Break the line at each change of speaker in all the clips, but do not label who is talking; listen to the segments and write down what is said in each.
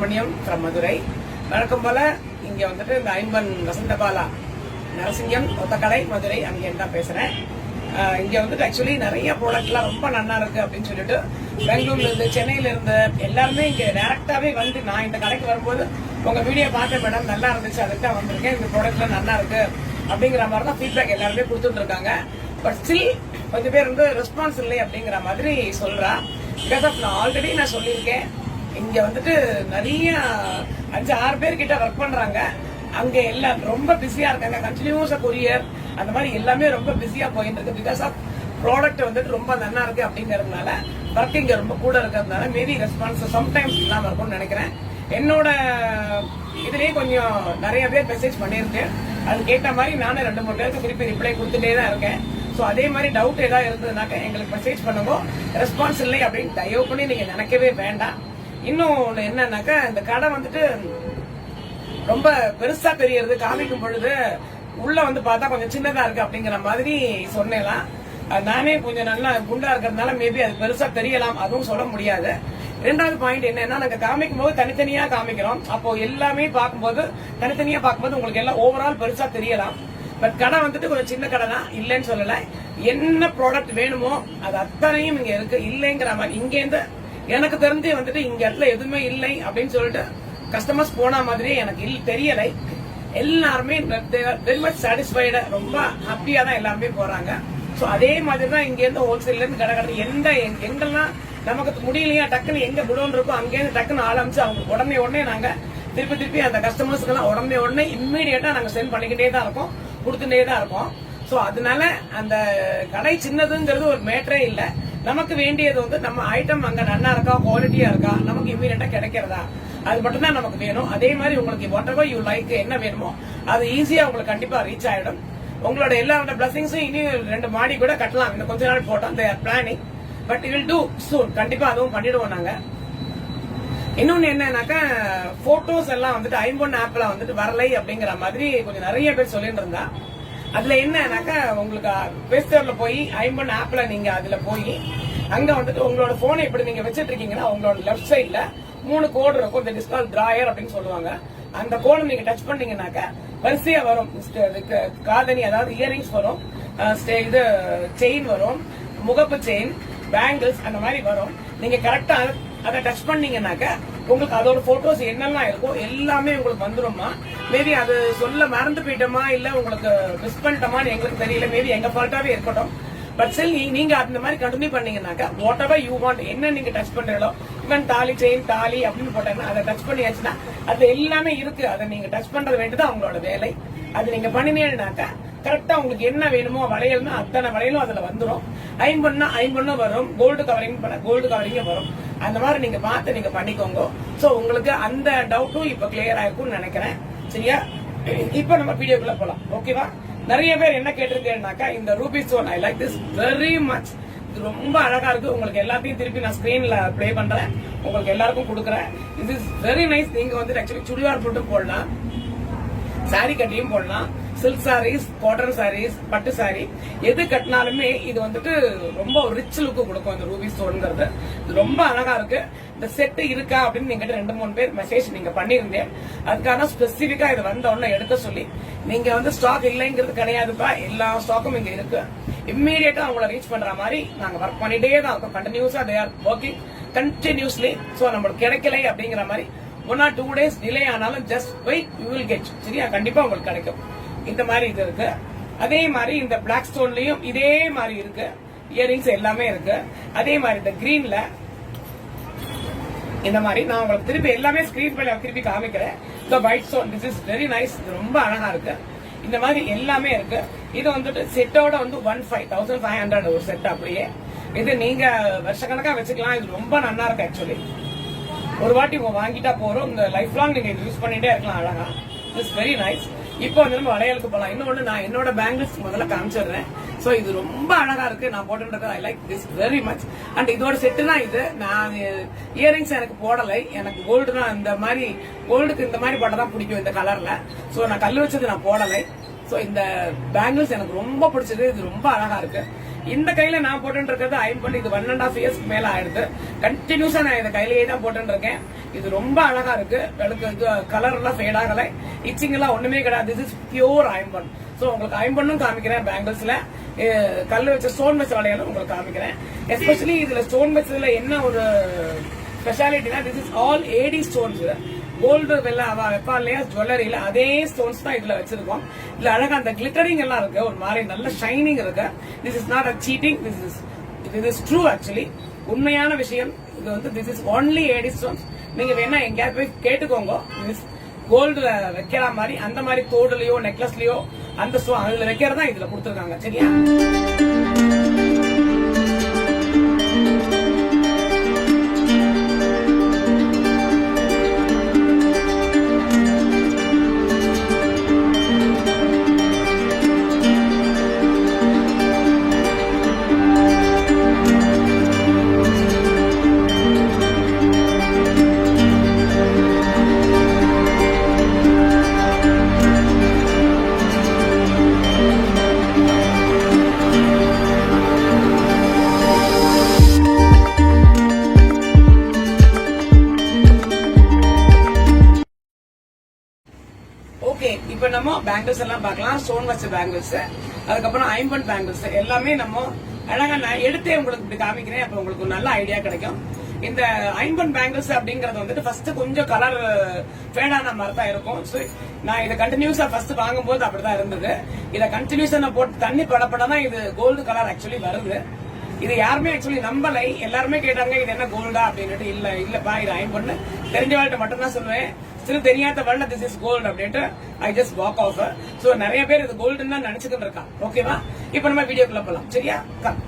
Subramaniam from Madurai. வழக்கம் போல இங்க வந்துட்டு இந்த ஐம்பன் வசந்தபாலா நரசிங்கம் ஒத்தக்கடை மதுரை அங்கே தான் பேசுறேன். இங்க வந்துட்டு ஆக்சுவலி நிறைய ப்ராடக்ட்லாம் ரொம்ப நல்லா இருக்கு அப்படின்னு சொல்லிட்டு பெங்களூர்ல இருந்து சென்னையில இருந்து எல்லாருமே இங்க டேரக்டாவே வந்து நான் இந்த கடைக்கு வரும்போது உங்க வீடியோ பார்த்தேன் மேடம் நல்லா இருந்துச்சு அதுக்கு தான் வந்திருக்கேன். இந்த ப்ராடக்ட்லாம் நல்லா இருக்கு அப்படிங்கிற மாதிரி தான் ஃபீட்பேக் எல்லாருமே கொடுத்துட்டு இருக்காங்க பட் ஸ்டில் கொஞ்சம் பேர் வந்து ரெஸ்பான்ஸ் இல்லை அப்படிங்கிற மாதிரி சொல்றா. பிகாஸ் ஆஃப் நான் ஆல்ரெடி நான் சொல்லியிருக்கேன். இங்க வந்துட்டு நிறைய அஞ்சு ஆறு பேர் கிட்ட ஒர்க் பண்றாங்க. அங்க எல்லாம் ரொம்ப பிஸியா இருக்காங்க. கண்டினியூஸா கொரியர் அந்த மாதிரி எல்லாமே ரொம்ப பிஸியா போயிட்டு இருக்கு பிகாஸ் ஆஃப் ப்ராடக்ட் வந்துட்டு ரொம்ப நல்லா இருக்கு அப்படிங்கறதுனால ஒர்க் இங்க ரொம்ப கூட இருக்கிறதுனால மேபி ரெஸ்பான்ஸ் சம்டைம்ஸ் இல்லாம இருக்கும்னு நினைக்கிறேன். என்னோட இதுலயே கொஞ்சம் நிறைய பேர் மெசேஜ் பண்ணியிருக்கேன் அது கேட்ட மாதிரி நானும் ரெண்டு மூணு பேருக்கு திருப்பி ரிப்ளை கொடுத்துட்டே தான் இருக்கேன். ஸோ அதே மாதிரி டவுட் ஏதாவது இருந்ததுனாக்க எங்களுக்கு மெசேஜ் பண்ணுங்க. ரெஸ்பான்ஸ் இல்லை அப்படின்னு தயவு பண்ணி நீங்க நினைக்கவே வேண்டாம். இன்னும் என்னன்னாக்கா இந்த கடை வந்துட்டு ரொம்ப பெருசா தெரியறது காமிக்கும் பொழுது உள்ள வந்து பார்த்தா கொஞ்சம் சின்னதா இருக்கு அப்படிங்கிற மாதிரி சொன்னேலாம். அது நானே கொஞ்சம் நல்லா குண்டா இருக்கிறதுனால மேபி அது பெருசா தெரியலாம் அதுவும் சொல்ல முடியாது. ரெண்டாவது பாயிண்ட் என்னன்னா நாங்க காமிக்கும் போது தனித்தனியா காமிக்கிறோம். அப்போ எல்லாமே பார்க்கும்போது தனித்தனியா பார்க்கும்போது உங்களுக்கு எல்லாம் ஓவரால் பெருசா தெரியலாம். பட் கடை வந்துட்டு கொஞ்சம் சின்ன கடை தான் இல்லைன்னு சொல்லல. என்ன ப்ராடக்ட் வேணுமோ அது அத்தனையும் இங்க இருக்கு. இல்லைங்கிற மாதிரி இங்கேருந்து எனக்கு தெரிஞ்சு வந்துட்டு இங்க இடத்துல எதுவுமே இல்லை அப்படின்னு சொல்லிட்டு கஸ்டமர்ஸ் போன மாதிரியே எனக்கு தெரியலை. எல்லாருமே வெரி மச் சாட்டிஸ்ஃபைடு ரொம்ப ஹாப்பியா தான் எல்லாருமே போறாங்க. ஸோ அதே மாதிரி தான் இங்கேருந்து ஹோல்சேல்லேருந்து கடை கடை எந்த எங்கெல்லாம் நமக்கு முடியலையா டக்குன்னு எங்க குடோன் இருக்கோ அங்கேருந்து டக்குன்னு ஆரம்பிச்சு அவங்க உடனே உடனே நாங்கள் திருப்பி திருப்பி அந்த கஸ்டமர்ஸ்க்கு எல்லாம் உடனே உடனே இம்மீடியட்டா நாங்கள் சென்ட் பண்ணிக்கிட்டே தான் இருக்கோம் கொடுத்துட்டே தான் இருக்கோம். ஸோ அதனால அந்த கடை சின்னதுங்கிறது ஒரு மேட்டரே இல்லை. நமக்கு வேண்டியது வந்து நம்ம ஐட்டம் அங்க நல்லா இருக்கா குவாலிட்டியா இருக்கா நமக்கு இமீடியட்டா கிடைக்கிறதா? அது மட்டும் தான் நமக்கு வேணும். அதே மாதிரி உங்களுக்கு வாட் எவர் யூ லைக் என்ன வேணுமோ அது ஈஸியா உங்களுக்கு கண்டிப்பா ரீச் ஆயிடும். உங்களோட எல்லாரோட பிளஸிங்ஸும் இனி ரெண்டு மாடி கூட கட்டலாம். இன்னும் கொஞ்ச நாள் போட்டோம். They are planning but will do soon கண்டிப்பா அதுவும் பண்ணிடுவோம் நாங்க. இன்னொன்னு என்னன்னாக்கா போட்டோஸ் எல்லாம் வந்துட்டு ஐம்பொன் ஆப்ல வந்துட்டு வரலை அப்படிங்கிற மாதிரி கொஞ்சம் நிறைய பேர் சொல்லிட்டு இருந்தா. அதுல என்னன்னாக்கா உங்களுக்கு பிளே போய் ஐம்பன் ஆப்ல நீங்க அதுல போய் அங்க வந்துட்டு உங்களோட போனை இப்படி நீங்க வச்சிட்டு இருக்கீங்கன்னா உங்களோட லெஃப்ட் சைட்ல மூணு கோடு இருக்கும் இந்த டிஸ்கால் டிராயர் அப்படின்னு சொல்லுவாங்க. அந்த கோடை நீங்க டச் பண்ணீங்கன்னாக்கா வரிசையா வரும். காதணி அதாவது இயரிங்ஸ் வரும். இது செயின் வரும். முகப்பு செயின் பேங்கிள்ஸ் அந்த மாதிரி வரும். நீங்க கரெக்டா அதை டச் பண்ணீங்கன்னாக்க உங்களுக்கு அதோட போட்டோஸ் என்னெல்லாம் இருக்கோ எல்லாமே உங்களுக்கு வந்துருமா மேபி அது சொல்ல மறந்து போயிட்டோமா இல்ல உங்களுக்கு மிஸ் பண்ணிட்டோமான்னு எங்களுக்கு தெரியல. மேபி எங்க ஃபால்ட்டாவே இருக்கட்டும். பட் ஸ்டில் நீங்க அந்த மாதிரி கண்டினியூ பண்ணீங்கன்னாக்கா வாட் எவர் யூ வாண்ட் என்ன நீங்க டச் பண்றீங்களோ ஈவன் தாலி செயின் தாலி அப்படின்னு போட்டாங்கன்னா அதை டச் பண்ணியாச்சுன்னா அது எல்லாமே இருக்கு. அதை நீங்க டச் பண்றது வேண்டியதான் அவங்களோட வேலை. அது நீங்க பண்ணினீங்கன்னாக்கா கரெக்டா உங்களுக்கு என்ன வேணுமோ வளையல்னா அத்தனை வளையலும் அதுல வந்துடும் ஐம்பொன்னா ஐம்பொன்னும் வரும். கோல்டு கவரிங் பண்ண கோல்டு கவரிங்க வரும். அந்த மாதிரி நீங்க பார்த்து நீங்க பண்ணிக்கோங்க. சோ உங்களுக்கு அந்த டவுட்டும் இப்ப கிளியர் ஆயிருக்கும்னு நினைக்கிறேன். சரியா? இப்ப நம்ம வீடியோக்குள்ள போலாம். ஓகேவா நிறைய பேர் என்ன கேட்டிருக்கேன்னாக்கா இந்த ruby stone I like this very much இது ரொம்ப அழகா இருக்கு. உங்களுக்கு எல்லாத்தையும் திருப்பி நான் ஸ்கிரீன்ல ப்ளே பண்றேன். உங்களுக்கு எல்லாருக்கும் கொடுக்குறேன். இது இஸ் வெரி நைஸ் நீங்க வந்து ஆக்சுவலி சுடிதார் போட்டு போடலாம். சாரி கட்டியும் போடலாம். சில்க் சாரீஸ் காட்டன் சாரீஸ் பட்டு சாரி எது கட்டினாலுமே இது வந்துட்டு ரொம்ப ரிச் லுக்கு கொடுக்கும் இந்த ரூபி ஸ்டோன்ங்கிறது இது ரொம்ப அழகா இருக்கு. இந்த செட்டு இருக்கா அப்படின்னு நீங்க ரெண்டு மூணு பேர் மெசேஜ் நீங்க பண்ணியிருந்தேன். அதுக்கான ஸ்பெசிபிக்கா இது வந்த உடனே எடுக்க சொல்லி நீங்க வந்து ஸ்டாக் இல்லைங்கிறது கிடையாதுப்பா. எல்லா ஸ்டாக்கும் இங்க இருக்கு. இம்மீடியட்டா அவங்கள ரீச் பண்ற மாதிரி நாங்க ஒர்க் பண்ணிட்டே தான் இருக்கோம். கண்டினியூஸா they are working continuously so நம்மளுக்கு கிடைக்கலை அப்படிங்கிற மாதிரி one or two days delay ஆனாலும் just wait you will get சரியா? கண்டிப்பா உங்களுக்கு கிடைக்கும். இந்த மாதிரி இது இருக்கு. அதே மாதிரி இந்த பிளாக் ஸ்டோன்லயும் இதே மாதிரி இருக்கு. இயரிங்ஸ் எல்லாமே இருக்கு. அதே மாதிரி இந்த கிரீன்ல இந்த மாதிரி நான் உங்களுக்கு திருப்பி எல்லாமே ஸ்கிரீன் மேல திருப்பி காமிக்கிறேன். இந்த white stone this is very nice இது ரொம்ப அழகா இருக்கு. இந்த மாதிரி எல்லாமே இருக்கு. இது வந்துட்டு செட்டோட வந்து one five thousand five hundred ஒரு செட் அப்படியே. இது நீங்க வருஷக்கணக்கா வச்சுக்கலாம். இது ரொம்ப நல்லா இருக்கு ஆக்சுவலி ஒரு வாட்டி வாங்கிட்டா போறோம் இந்த லைஃப் லாங் நீங்க யூஸ் பண்ணிட்டே இருக்கலாம் அழகா. இட்ஸ் வெரி நைஸ் இப்போ வந்து நம்ம வளையலுக்கு போகலாம் இன்னொன்னு நான் என்னோட பேங்கிள்ஸ் முதல்ல காமிச்சிடுறேன். ஸோ இது ரொம்ப அழகா இருக்கு. நான் போட்டுன்றது I like this very much and இதோட செட்டு தான் இது. நான் இயரிங்ஸ் எனக்கு போடலை. எனக்கு கோல்டு தான் இந்த மாதிரி கோல்டுக்கு இந்த மாதிரி போட்டா தான் பிடிக்கும் இந்த கலர்ல ஸோ நான் கல் வச்சது நான் போடலை. ஸோ இந்த பேங்கிள்ஸ் எனக்கு ரொம்ப பிடிச்சது. இது ரொம்ப அழகா இருக்கு. இந்த கையில நான் போட்டுட்டு இருக்கிறது ஐம்பன் இது ஒன் அண்ட் ஆஃப் இயர்ஸ்க்கு மேல ஆயிடுது. கண்டினியூஸா நான் இந்த கையிலேயே தான் போட்டுட்டு இருக்கேன் இது ரொம்ப அழகா இருக்கு. எனக்கு இது கலர் எல்லாம் ஃபேட் ஆகல. இச்சிங் எல்லாம் ஒண்ணுமே கிடையாது. திஸ் இஸ் பியூர் ஐம்பன் ஸோ உங்களுக்கு ஐம்பன்னும் காமிக்கிறேன் பேங்கிள்ஸ்ல கல் வச்ச ஸ்டோன் வச்ச வளையலும் உங்களுக்கு காமிக்கிறேன். எஸ்பெஷலி இதுல ஸ்டோன் வச்சதுல என்ன ஒரு ஸ்பெஷாலிட்டினா this is all AD stones gold வெள்ள அவ வைப்பா இல்லையா? ஜுவல்லரியில அதே ஸ்டோன்ஸ் தான் இதுல வச்சிருக்கோம். இதுல அழகா அந்த கிளிட்டரிங் எல்லாம் இருக்கு. ஒரு மாதிரி நல்ல ஷைனிங் இருக்கு. This is not a cheating this is this is true actually உண்மையான விஷயம். இது வந்து this is only AD stones நீங்க வேணா எங்கேயாவது போய் கேட்டுக்கோங்க. கோல்டுல வைக்கிற மாதிரி அந்த மாதிரி தோடுலயோ நெக்லஸ்லயோ அந்த ஸ்டோன் அதுல வைக்கிறதா இதுல கொடுத்துருக்காங்க. சரியா? பேங்கிள்ஸ் எல்லாம் பார்க்கலாம். ஸ்டோன் வச்ச பேங்கிள்ஸ் அதுக்கப்புறம் ஐம்பன் பேங்கிள்ஸ் எல்லாமே நம்ம அழகா நான் எடுத்தே உங்களுக்கு இப்படி காமிக்கிறேன். அப்ப உங்களுக்கு ஒரு நல்ல ஐடியா கிடைக்கும். இந்த ஐம்பன் பேங்கிள்ஸ் அப்படிங்கறது வந்துட்டு ஃபர்ஸ்ட் கொஞ்சம் கலர் ஃபேடான மாதிரி தான் இருக்கும். ஸோ நான் இதை கண்டினியூஸா ஃபர்ஸ்ட் வாங்கும்போது அப்படிதான் இருந்தது. இதை கண்டினியூஸா நான் போட்டு தண்ணி படப்பட தான் இது கோல்டு கலர் ஆக்சுவலி வருது. இது யாருமே ஆக்சுவலி நம்பலை. எல்லாருமே கேட்டாங்க இது என்ன கோல்டா அப்படின்னுட்டு இல்ல இல்லப்பா இது ஐம்பன் தெரிஞ்சவாழ்கிட்ட மட்டும் தான் சொல்லுவேன். சிறு தெரியாத வரல திஸ் இஸ் கோல்டு அப்படின்ட்டு I just walk off so நிறைய பேர் இது கோல்டுன்னு தான் நினைச்சுக்கிட்டு இருக்கான் ஓகேவா இப்போ நம்ம வீடியோக்குள்ள போலாம். சரியா? கம்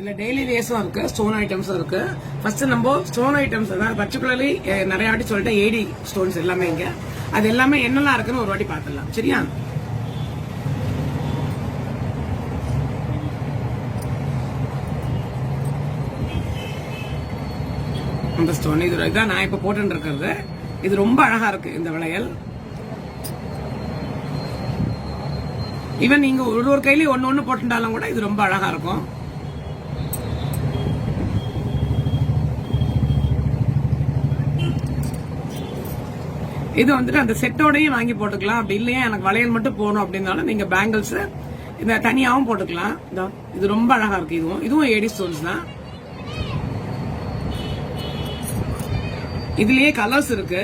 இல்லை டெய்லி வேஸும் இருக்கு. ஸ்டோன் ஐட்டம்ஸும் இருக்கு. ஃபர்ஸ்ட் நம்ம ஸ்டோன் ஐட்டம்ஸ் அதாவது பர்டிகுலர்லி நிறைய வாட்டி சொல்லிட்டேன் ஏடி ஸ்டோன்ஸ் எல்லாமே இங்க. அது எல்லாமே என்னெல்லாம் இருக்குன்னு ஒரு வாட்டி பார்த்துடலாம். சரியா? அந்த ஸ்டோன் இது இதான் நான் இப்போ போட்டுன்னு இருக்கிறது. இது ரொம்ப அழகா இருக்கு இந்த வளையல். ஈவன் நீங்க ஒரு ஒரு கையிலயும் ஒன்னு ஒண்ணு போட்டுட்டாலும் கூட இது ரொம்ப அழகா இருக்கும். இது வந்துட்டு அந்த செட்டோடையும் வாங்கி போட்டுக்கலாம். அப்படி இல்லையா? எனக்கு வளையல் மட்டும் போகணும் அப்படின்னாலும் நீங்க பேங்கிள்ஸ் இந்த தனியாகவும் போட்டுக்கலாம். இது ரொம்ப அழகா இருக்கு இதுவும். இதுவும் ஏடி ஸ்டோன்ஸ் தான். இதுலயே கலர்ஸ் இருக்கு.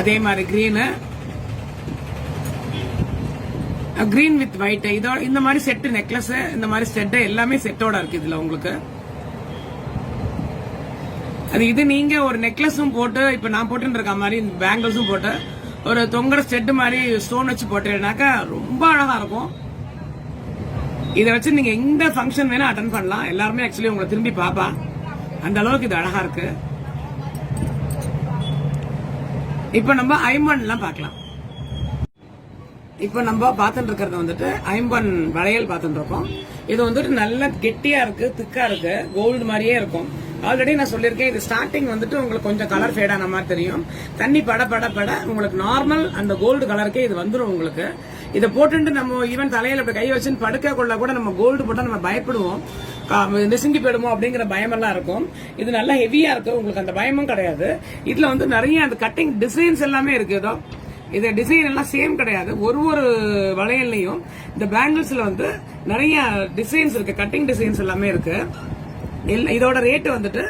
அதே மாதிரி கிரீனு கிரீன் வித் ஒயிட் இதோட இந்த மாதிரி செட்டு நெக்லஸ் இந்த மாதிரி செட்டு எல்லாமே செட்டோட இருக்கு இதுல உங்களுக்கு. அது இது நீங்க ஒரு நெக்லஸும் போட்டு இப்ப நான் போட்டுன்னு இருக்க மாதிரி பேங்கிள்ஸும் போட்டு ஒரு தொங்குற செட்டு மாதிரி ஸ்டோன் வச்சு போட்டீங்கன்னாக்கா ரொம்ப அழகா இருக்கும். இதை வச்சு நீங்க எந்த ஃபங்க்ஷன் வேணா அட்டன் பண்ணலாம். எல்லாருமே ஆக்சுவலி உங்களை திரும்பி பாப்பா. அந்த அளவுக்கு இது அழகா இருக்கு. இப்ப நம்ம ஐம்பன்லாம் பார்க்கலாம். இப்ப நம்ம பார்த்துட்டு இருக்கிறது வந்துட்டு ஐம்பன் வளையல் பார்த்துட்டு இருக்கோம். இது வந்துட்டு நல்ல கெட்டியா இருக்கு திக்கா இருக்கு கோல்டு மாதிரியே இருக்கும். ஆல்ரெடி நான் சொல்லியிருக்கேன் இது ஸ்டார்டிங் வந்துட்டு உங்களுக்கு கொஞ்சம் கலர் ஃபேட் ஆன மாதிரி தெரியும். தண்ணி பட பட பட உங்களுக்கு நார்மல் அந்த கோல்டு கலருக்கே இது வந்துடும் உங்களுக்கு. இதை போட்டுட்டு நம்ம ஈவன் தலையில் இப்படி கை வச்சுன்னு படுக்க கொள்ள கூட நம்ம கோல்டு போட்டால் நம்ம பயப்படுவோம். நெசுங்கி போயிடுமோ அப்படிங்கிற பயமெல்லாம் இருக்கும். இது நல்லா ஹெவியா இருக்கு. உங்களுக்கு அந்த பயமும் கிடையாது. இதுல வந்து நிறைய அந்த கட்டிங் டிசைன்ஸ் எல்லாமே இருக்கு. ஏதோ இது டிசைன் எல்லாம் சேம் கிடையாது. ஒரு ஒரு வளையல்லையும் இந்த பேங்கிள்ஸ்ல வந்து நிறைய டிசைன்ஸ் இருக்கு. கட்டிங் டிசைன்ஸ் எல்லாமே இருக்கு. இதோட ரேட்டு வந்துட்டு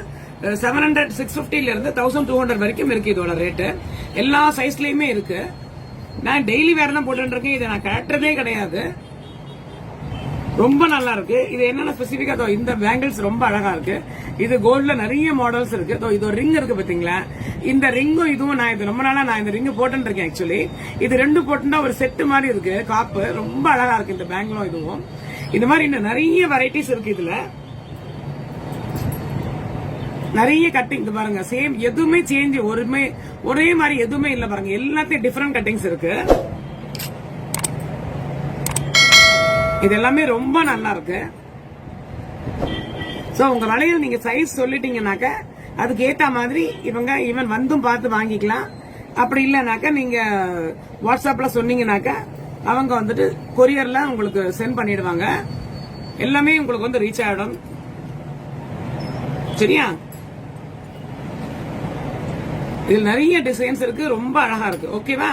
செவன் ஹண்ட்ரட் சிக்ஸ் பிப்டில இருந்து தௌசண்ட் டூ ஹண்ட்ரட் வரைக்கும் இருக்கு இதோட ரேட்டு எல்லா சைஸ்லயுமே இருக்கு. நான் டெய்லி வேற தான் போட்டுட்டு இருக்கேன். இதை நான் கேட்டுறதே கிடையாது. ரொம்ப நல்லா இருக்கு. இது என்னென்ன ஸ்பெசிபிக்கா தோ இந்த பேங்கிள்ஸ் ரொம்ப அழகா இருக்கு. இது கோல்ட்ல நிறைய மாடல்ஸ் இருக்கு. தோ இது ஒரு ரிங் இருக்கு பாத்தீங்களா? இந்த ரிங்கும் இதுவும் நான் இது ரொம்ப நாளா நான் இந்த ரிங் போட்டுட்டு இருக்கேன் ஆக்சுவலி இது ரெண்டு போட்டுனா ஒரு செட்டு மாதிரி இருக்கு. காப்பு ரொம்ப அழகா இருக்கு இந்த பேங்கிளும் இதுவும். இந்த மாதிரி இன்னும் நிறைய வெரைட்டிஸ் இருக்கு இதுல. நிறைய கட்டிங் இது பாருங்க சேம் எதுவுமே சேஞ்ச் ஒருமே ஒரே மாதிரி எதுவுமே இல்ல பாருங்க. எல்லாத்தையும் டிஃபரெண்ட் கட்டிங்ஸ் இருக்கு. இது எல்லாமே ரொம்ப நல்லா இருக்கு ஸோ உங்க வளையல் நீங்க சைஸ் சொல்லிட்டீங்கனாக்க அதுக்கு ஏத்த மாதிரி இவங்க ஈவன் வந்தும் பார்த்து வாங்கிக்கலாம். அப்படி இல்லைனாக்கா நீங்க வாட்ஸ்அப்ல சொன்னீங்கன்னாக்கா அவங்க வந்துட்டு கொரியர்ல உங்களுக்கு சென்ட் பண்ணிடுவாங்க. எல்லாமே உங்களுக்கு வந்து ரீச் ஆயிடும். சரியா? இதில் நிறைய டிசைன்ஸ் இருக்கு ரொம்ப அழகா இருக்கு. ஓகேவா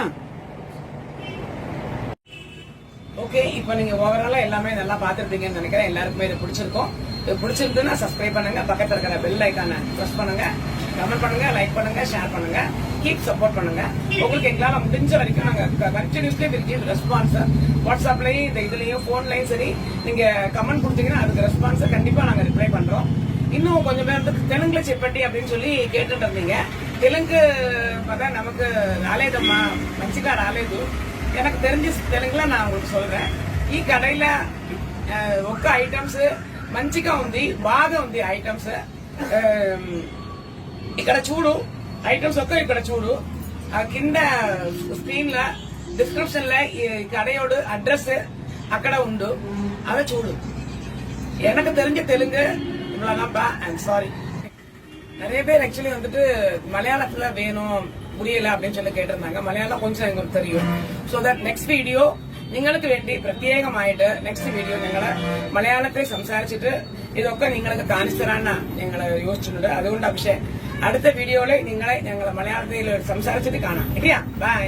ஓகே இப்போ நீங்க ஓவராலா எல்லாமே நல்லா பார்த்துருப்பீங்கன்னு நினைக்கிறேன் எல்லாருக்குமே இது பிடிச்சிருக்கும் இது பிடிச்சிருக்குன்னா சப்ஸ்கிரைப் பண்ணுங்க பக்கத்துல இருக்கிற பெல் ஐக்கான ப்ரெஸ் பண்ணுங்க கமெண்ட் பண்ணுங்க லைக் பண்ணுங்க ஷேர் பண்ணுங்க கீப் சப்போர்ட் பண்ணுங்க உங்களுக்கு எங்களால முடிஞ்ச வரைக்கும் நாங்க கண்டினியூஸ்லி வில் ரெஸ்பான்ஸ் வாட்ஸ்அப்லயும் இந்த இதுலயும் போன்லயும் சரி நீங்க கமெண்ட் கொடுத்தீங்கன்னா அதுக்கு ரெஸ்பான்ஸ் கண்டிப்பா நாங்க ரிப்ளை பண்றோம் இன்னும் கொஞ்சம் பேருக்கு தெலுங்குல செப்பட்டி அப்படின்னு சொல்லி கேட்டுட்டு இருந்தீங்க தெலுங்கு பார்த்தா நமக்கு రాలేదమ్మా మంచిగా రాలేదు எனக்கு தெரிஞ்ச தெலுங்குல நான் உங்களுக்கு சொல்றேன் ఈ కడాయిల ఒక్క ఐటమ్స్ మంచిగా ఉంది బాగా ఉంది ఐటమ్స్ ఇక్కడ చూడు ఐటమ్స్ ఒక్క ఇక్కడ చూడు ఆ కింద స్క్రీన్ ல டிஸ்கிரிப்ஷன்ல கடையோட அட்ரஸ் అక్కడ ఉండు அதை చూడు எனக்கு தெரிஞ்ச தெலுங்கு இவ்வளவுதான்ப்பா ஐம் சாரி நிறைய பேர் ஆக்சுவலி வந்துட்டு மலையாளத்துல வேணும் புரியல அப்படின்னு சொல்லி கேட்டிருந்தாங்க. மலையாளம் கொஞ்சம் எங்களுக்கு தெரியும். ஸோ தட் நெக்ஸ்ட் വീഡിയോ നിങ്ങൾക്ക് വേണ്ടി പ്രത്യേകമായിട്ട് നെക്സ്റ്റ് വീഡിയോ ഞങ്ങൾ മലയാളത്തിൽ സംസാരിച്ചിട്ട് ഇതൊക്കെ നിങ്ങൾക്ക് കാണിച്ചു തരാനാ ഞങ്ങൾ യോജിച്ചിട്ടുണ്ട്. അതുകൊണ്ടാണ് പക്ഷേ അടുത്ത വീഡിയോയിൽ നിങ്ങളെ ഞങ്ങൾ മലയാളത്തിൽ സംസാരിച്ചിട്ട് കാണാം. ഇല്ല ബൈ